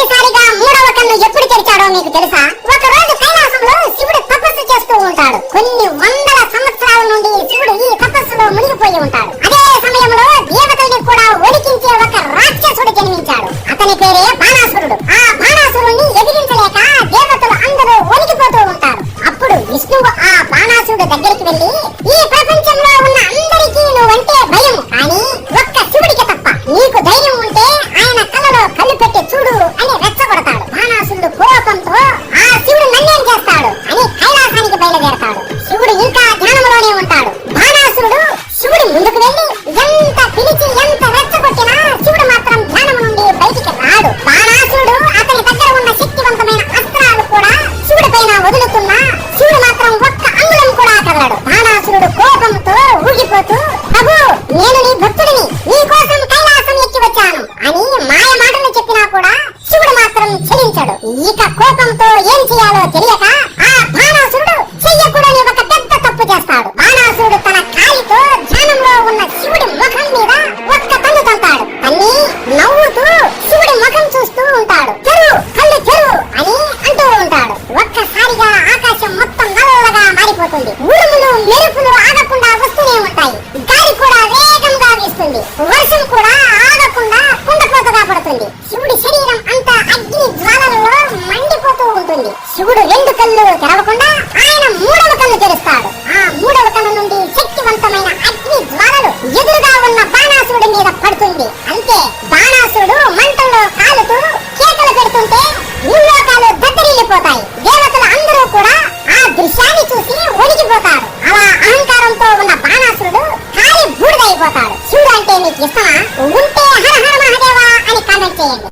మొదటిసారిగా మూడవ కన్ను ఎప్పుడు తెరిచాడో మీకు తెలుసా? ఒక రోజు కైలాసంలో శివుడు తపస్సు చేస్తూ ఉంటాడు. కొన్ని వందల సంవత్సరాల నుండి శివుడు ఈ తపస్సులో మునిగిపోయి ఉంటాడు. అదే సమయంలో దేవతల్ని కూడా వణికించే ఒక రాక్షసుడు జన్మించాడు. అతని పేరే బాణాసురుడు. ఆ బాణాసురుణ్ణి ఎదిరించలేక దేవతలు అందరూ వణికిపోతూ ఉంటారు. అప్పుడు విష్ణువు ఆ బాణాసురుడు దగ్గరికి వెళ్ళి ఇక కోపంతో ఏం చేయాలో తెలియక ఆ బాణాసురుడు చెయ్యకూడని ఒక పెద్ద తప్పు చేస్తాడు. బాణాసురుడు తన కాలితో ధ్యానంలో ఉన్న శివుడి ముఖం మీద ఒక్క తన్ను తంతాడు తన్ని నవ్వుతూ శివుడి ముఖం చూస్తూ ఉంటాడు. తెరు కళ్ళు తెరు అని అంటూ ఉంటాడు. ఒక్కసారిగా ఆకాశం మొత్తం నల్లగా మారిపోతుంది. ఉరుములు మెరుపులు ఆగకుండా వస్తూనే ఉంటాయి. గాలి కూడా వేగంగా వీస్తుంది. వర్షం కూడా ఆగకుండా కుండపోతగా పడుతుంది. శివుడి శరీరం అంతా అగ్ని జ్వాలల్లో మండిపోతూ ఉంటుంది. శివుడు రెండు కళ్ళు తెరవకుండా ఆయన మూడవ కళ్ళు తెరుస్తాడు. ఆ మూడవ కన్ను నుండి శక్తివంతమైన అగ్ని జ్వాలలు ఎదురుగా ఉన్న బాణాసురుడి మీద పడుతుంది. అంతే బాణాసురుడు మంటల్లో కాలుతూ కేకలు పెడుతుంటే భూలోకాలు దద్దరిల్లిపోతాయి. దేవతలు అందరూ కూడా ఆ దృశ్యాన్ని చూసి వణికిపోతారు అలా అహంకారంతో ఉన్న బాణాసురుడు కాలి బూడిదైపోతాడు. శివుడు అంటే మీకు ఇష్టమా? ఉంటే హర హర మహాదేవా అని కామెంట్ చేయండి.